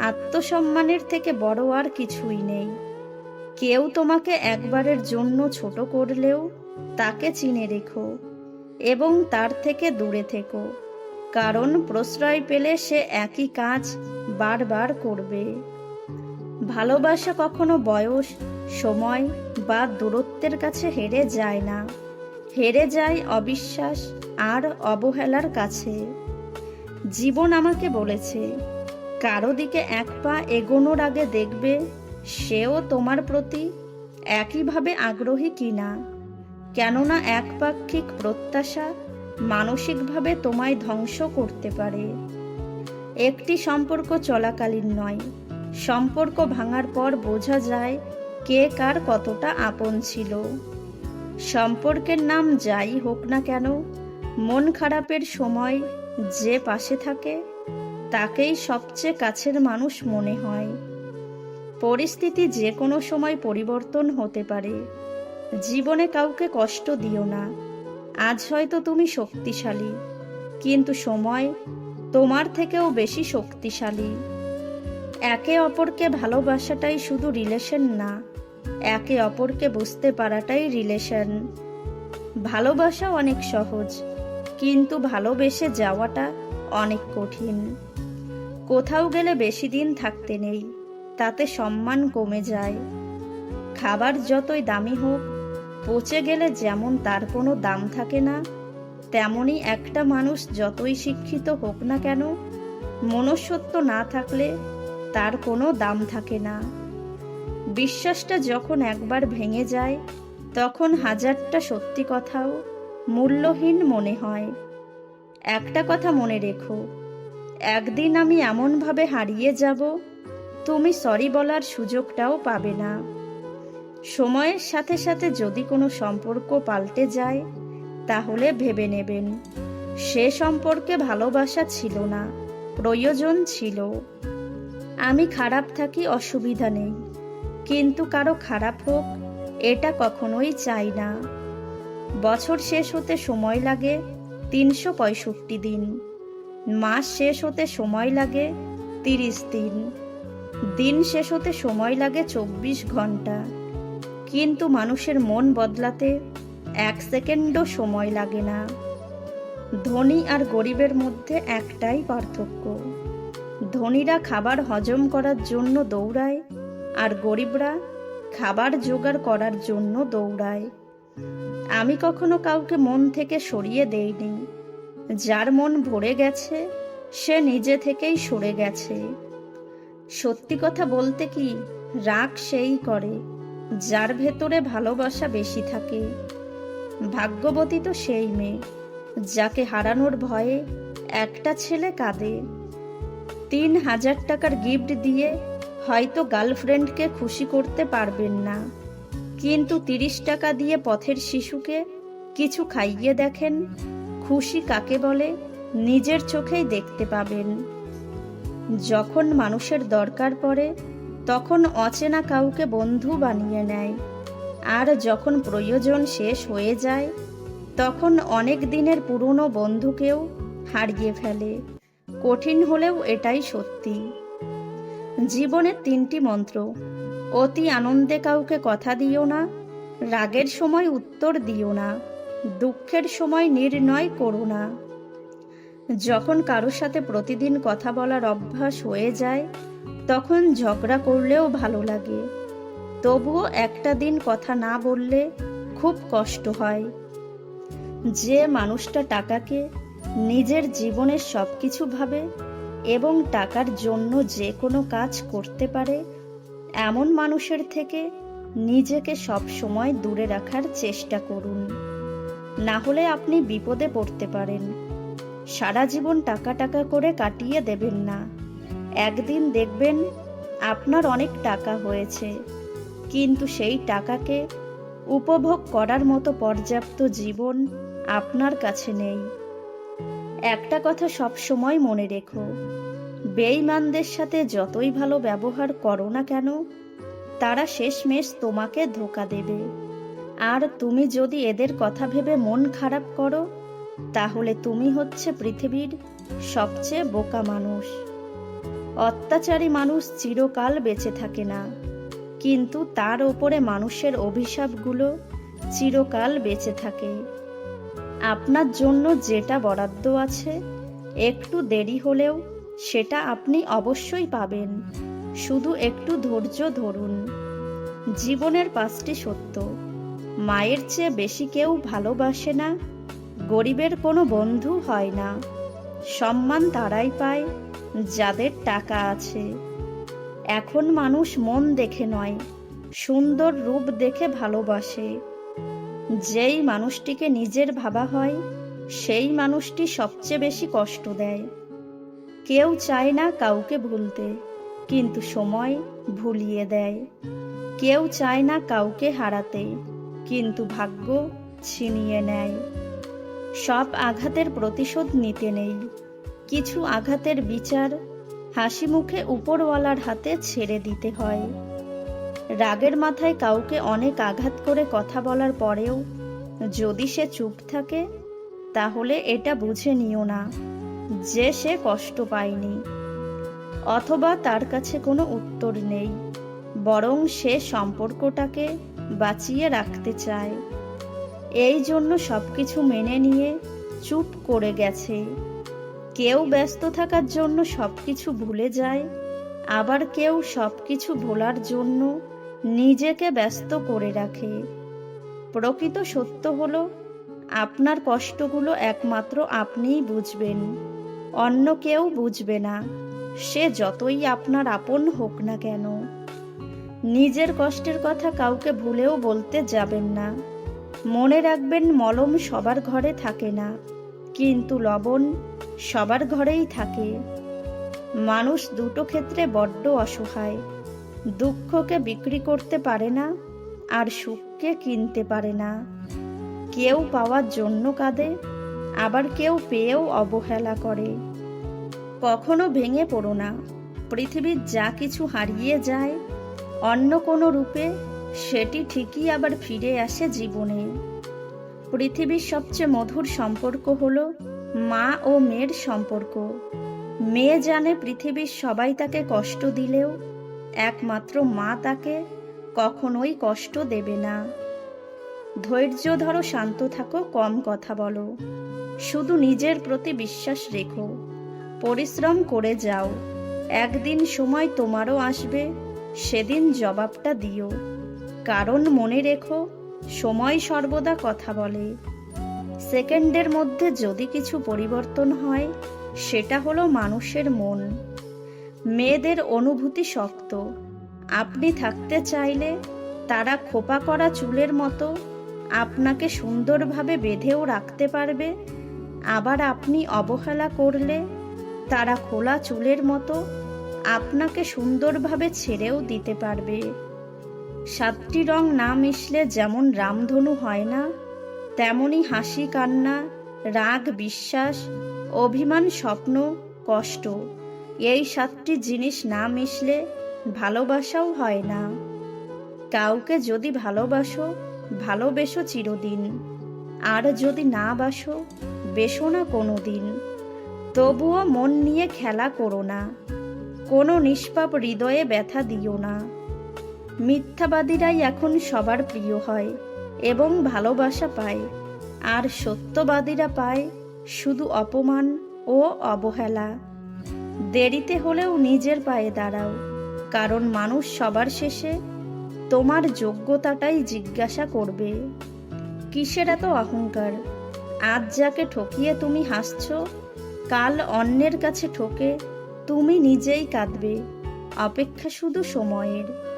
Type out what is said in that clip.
আত্মসম্মানের থেকে বড় আর কিছুই নেই। কেউ তোমাকে একবারের জন্য ছোট করলেও তাকে চিনে রেখো এবং তার থেকে দূরে থেকো, কারণ প্রশ্রয় পেলে সে একই কাজ বারবার করবে। ভালোবাসা কখনো বয়স, সময় বা দূরত্বের কাছে হেরে যায় না। হেরে যায় অবিশ্বাস আর অবহেলার কাছে। জীবন আমাকে বলেছে কারও দিকে এক পা এগোনোর আগে দেখবে সেও তোমার প্রতি একইভাবে আগ্রহী কি না কেননা একপাক্ষিক প্রত্যাশা মানসিকভাবে তোমায় ধ্বংস করতে পারে। একটি সম্পর্ক চলাকালীন নয়। সম্পর্ক ভাঙার পর বোঝা যায় কে কার কতটা আপন ছিল। সম্পর্কের নাম যাই হোক না কেন, মন খারাপের সময় যে পাশে থাকে তাকেই সবচেয়ে কাছের মানুষ মনে হয়। পরিস্থিতি যে কোনো সময় পরিবর্তন হতে পারে। জীবনে কাউকে কষ্ট দিও না। আজ হয়তো তুমি শক্তিশালী। কিন্তু সময় তোমার থেকেও বেশি শক্তিশালী। একে অপরকে ভালোবাসাটাই শুধু রিলেশন না, একে অপরকে বুঝতে পারাটাই রিলেশন। ভালোবাসা অনেক সহজ, কিন্তু ভালোবেসে যাওয়াটা অনেক কঠিন। কোথাও গেলে বেশি দিন থাকতে নেই, তাতে সম্মান কমে যায়। খাবার যতই দামি হোক, পচে গেলে যেমন তার কোনো দাম থাকে না তেমনি একটা মানুষ যতই শিক্ষিত হোক না কেন, মনুষ্যত্ব না থাকলে তার কোনো দাম থাকে না। বিশ্বাসটা যখন একবার ভেঙে যায়, তখন হাজারটা সত্যি কথাও মূল্যহীন মনে হয়। একটা কথা মনে রেখো একদিন আমি এমনভাবে হারিয়ে যাব, তুমি সরি বলার সুযোগটাও পাবে না। সময়ের সাথে সাথে যদি কোনো সম্পর্ক পাল্টে যায়, তাহলে ভেবে নেবেন, সে সম্পর্কে ভালোবাসা ছিল না, প্রয়োজন ছিল। আমি খারাপ থাকি অসুবিধা নেই, কিন্তু কারও খারাপ হোক, এটা কখনোই চাই না। বছর শেষ হতে সময় লাগে, তিনশো পঁয়ষট্টি দিন। মাস শেষ হতে সময় লাগে, তিরিশ দিন। দিন শেষ হতে সময় লাগে চব্বিশ ঘণ্টা। কিন্তু মানুষের মন বদলাতে এক সেকেন্ডও সময় লাগে না। ধনী আর গরিবের মধ্যে একটাই পার্থক্য। ধনীরা খাবার হজম করার জন্য দৌড়ায় আর গরিবরা খাবার জোগাড় করার জন্য দৌড়ায়। আমি কখনো কাউকে মন থেকে সরিয়ে দেইনি। যার মন ভরে গেছে, সে নিজে থেকেই সরে গেছে। সত্যি কথা বলতে কি, রাগ সেই করে, যার ভেতরে ভালোবাসা বেশি থাকে। ভাগ্যবতী তো সেই মেয়ে, যাকে হারানোর ভয়ে একটা ছেলে কাঁদে। তিন হাজার টাকার গিফট দিয়ে হয়তো গার্লফ্রেন্ডকে খুশি করতে পারবেন না। কিন্তু তিরিশ টাকা দিয়ে পথের শিশুকে কিছু খাইয়ে দেখেন খুশি কাকে বলে? নিজের চোখেই দেখতে পাবেন। যখন মানুষের দরকার পড়ে, তখন অচেনা কাউকে বন্ধু বানিয়ে নেয়। আর যখন প্রয়োজন শেষ হয়ে যায়, তখন অনেক দিনের পুরনো বন্ধুকেও হারিয়ে ফেলে। কঠিন হলেও এটাই সত্যি। জীবনের তিনটি মন্ত্র। অতি আনন্দে কাউকে কথা দিও না, রাগের সময় উত্তর দিও না। দুঃখের সময় নির্ণয় করো না। যখন কারোর সাথে প্রতিদিন কথা বলার অভ্যাস হয়ে যায়, তখন ঝগড়া করলেও ভালো লাগে। তবুও একটা দিন কথা না বললে খুব কষ্ট হয়। যে মানুষটা টাকাকে নিজের জীবনের সব কিছু ভাবে এবং টাকার জন্য যে কোনো কাজ করতে পারে, এমন মানুষের থেকে নিজেকে সব সময় দূরে রাখার চেষ্টা করুন। না হলে আপনি বিপদে পড়তে পারেন। সারা জীবন টাকা টাকা করে কাটিয়ে দেবেন না। একদিন দেখবেন আপনার অনেক টাকা হয়েছে। কিন্তু সেই টাকাকে উপভোগ করার মতো পর্যাপ্ত জীবন আপনার কাছে নেই। একটা কথা সব সময় মনে রেখো, বেঈমানদের সাথে যতই ভালো ব্যবহার করো না কেন, তারা শেষমেশ তোমাকে ধোকা দেবে। আর তুমি যদি এদের কথা ভেবে মন খারাপ করো, তাহলে তুমি হচ্ছে পৃথিবীর সবচেয়ে বোকা মানুষ। অত্যাচারী মানুষ চিরকাল বেঁচে থাকে না, কিন্তু তার ওপরে মানুষের অভিশাপগুলো চিরকাল বেঁচে থাকে। আপনার জন্য যেটা বরাদ্দ আছে, একটু দেরি হলেও সেটা আপনি অবশ্যই পাবেন। শুধু একটু ধৈর্য ধরুন। জীবনের পাঁচটি সত্য। মায়ের চেয়ে বেশি কেউ ভালোবাসে না, গরিবের কোনো বন্ধু হয় না। সম্মান তারাই পায়, যাদের টাকা আছে। এখন মানুষ মন দেখে নয়, সুন্দর রূপ দেখে ভালোবাসে। যেই মানুষটিকে নিজের ভাবা হয়, সেই মানুষটি সবচেয়ে বেশি কষ্ট দেয়। কেউ চায় না কাউকে ভুলতে, কিন্তু সময় ভুলিয়ে দেয়। কেউ চায় না কাউকে হারাতে কিন্তু ভাগ্য ছিনিয়ে নেয়। সব আঘাতের প্রতিশোধ নিতে নেই। কিছু আঘাতের বিচার হাসি মুখে উপরওয়ালার হাতে ছেড়ে দিতে হয়। রাগের মাথায় কাউকে অনেক আঘাত করে কথা বলার পরেও যদি সে চুপ থাকে, তাহলে এটা বুঝে নিও না যে সে কষ্ট পায়নি। অথবা তার কাছে কোনো উত্তর নেই, বরং সে সম্পর্কটাকে বাঁচিয়ে রাখতে চায়। এই জন্য সব কিছু মেনে নিয়ে চুপ করে গেছে। কেউ ব্যস্ত থাকার জন্য সব কিছু ভুলে যায়, আবার কেউ সব কিছু ভোলার জন্য নিজেকে ব্যস্ত করে রাখে। প্রকৃত সত্য হলো, আপনার কষ্টগুলো একমাত্র আপনিই বুঝবেন, অন্য কেউ বুঝবে না। সে যতই আপনার আপন হোক না কেন। নিজের কষ্টের কথা কাউকে ভুলেও বলতে যাবেন না। মনে রাখবেন, মলম সবার ঘরে থাকে না, কিন্তু লবণ সবার ঘরেই থাকে। মানুষ দুটো ক্ষেত্রে বড্ড অসহায়, দুঃখকে বিক্রি করতে পারে না আর সুখকে কিনতে পারে না। কেউ পাওয়ার জন্য কাঁদে, আবার কেউ পেয়েও অবহেলা করে। কখনো ভেঙে পড়ো না, পৃথিবীর যা কিছু হারিয়ে যায় অন্য কোনো রূপে, সেটি ঠিকই আবার ফিরে আসে জীবনে। পৃথিবীর সবচেয়ে মধুর সম্পর্ক হল মা ও মেয়ের সম্পর্ক। মেয়ে জানে পৃথিবীর সবাই তাকে কষ্ট দিলেও, একমাত্র মা তাকে কখনোই কষ্ট দেবে না। ধৈর্য ধরো, শান্ত থাকো, কম কথা বলো। শুধু নিজের প্রতি বিশ্বাস রেখো। পরিশ্রম করে যাও। একদিন সময় তোমারও আসবে। সেদিন জবাবটা দিও। কারণ মনে রেখো, সময় সর্বদা কথা বলে। সেকেন্ডের মধ্যে যদি কিছু পরিবর্তন হয়, সেটা হলো মানুষের মন। মেয়েদের অনুভূতি শক্ত। আপনি থাকতে চাইলে তারা খোপা করা চুলের মতো আপনাকে সুন্দরভাবে বেঁধেও রাখতে পারবে। আবার আপনি অবহেলা করলে তারা খোলা চুলের মতো আপনাকে সুন্দরভাবে ছেড়েও দিতে পারবে। সাতটি রং না মিশলে যেমন রামধনু হয় না, তেমনি হাসি কান্না, রাগ বিশ্বাস, অভিমান স্বপ্ন, কষ্ট, এই সাতটি জিনিস না মিশলে ভালোবাসাও হয় না। কাউকে যদি ভালোবাসো, ভালোবেসো চিরদিন, আর যদি না বাসো, বেসো না কোনো দিন তবুও মন নিয়ে খেলা করো না। কোনো নিষ্পাপ হৃদয়ে ব্যথা দিও না। মিথ্যাবাদীরাই এখন সবার প্রিয় হয় এবং ভালোবাসা পায়। আর সত্যবাদীরা পায় শুধু অপমান ও অবহেলা। দেরিতে হলেও নিজের পায়ে দাঁড়াও, কারণ মানুষ সবার শেষে তোমার যোগ্যতাটাই জিজ্ঞাসা করবে। কিসের এত অহংকার? আজ যাকে ঠকিয়ে তুমি হাসছ, কাল অন্যের কাছে ঠকে তুমি নিজেই কাঁদবে। অপেক্ষা শুধু সময়ের।